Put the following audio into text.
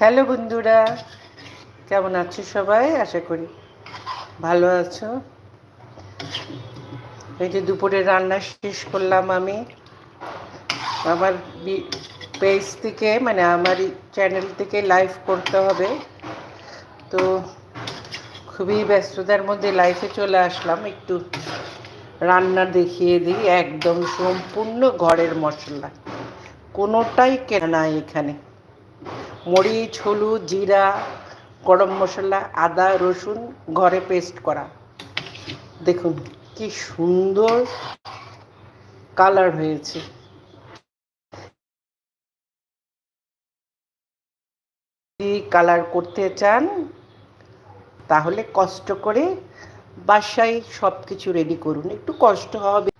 Hello বন্ধুরা, কেমন আছো সবাই? আশা করি ভালো আছো। এই যে দুপুরে রান্না শেষ করলাম আমি। আমার পেজ থেকে মানে আমার চ্যানেল থেকে লাইভ করতে হবে। তো খুবই ব্যস্ততার মধ্যে লাইফে চলে আসলাম। একটু রান্না দেখিয়ে দিই। একদম সম্পূর্ণ ঘরের মশলা। কোনোটাই কেনা নাই এখানে। মরিচ, হলুদ, জিরা, গরম মশলা, আদা, রসুন ঘরে পেস্ট করা। দেখুন কি সুন্দর কালার হয়েছে। কালার করতে চান, তাহলে কষ্ট করে বাসায় সব কিছু রেডি করুন। একটু কষ্ট হবে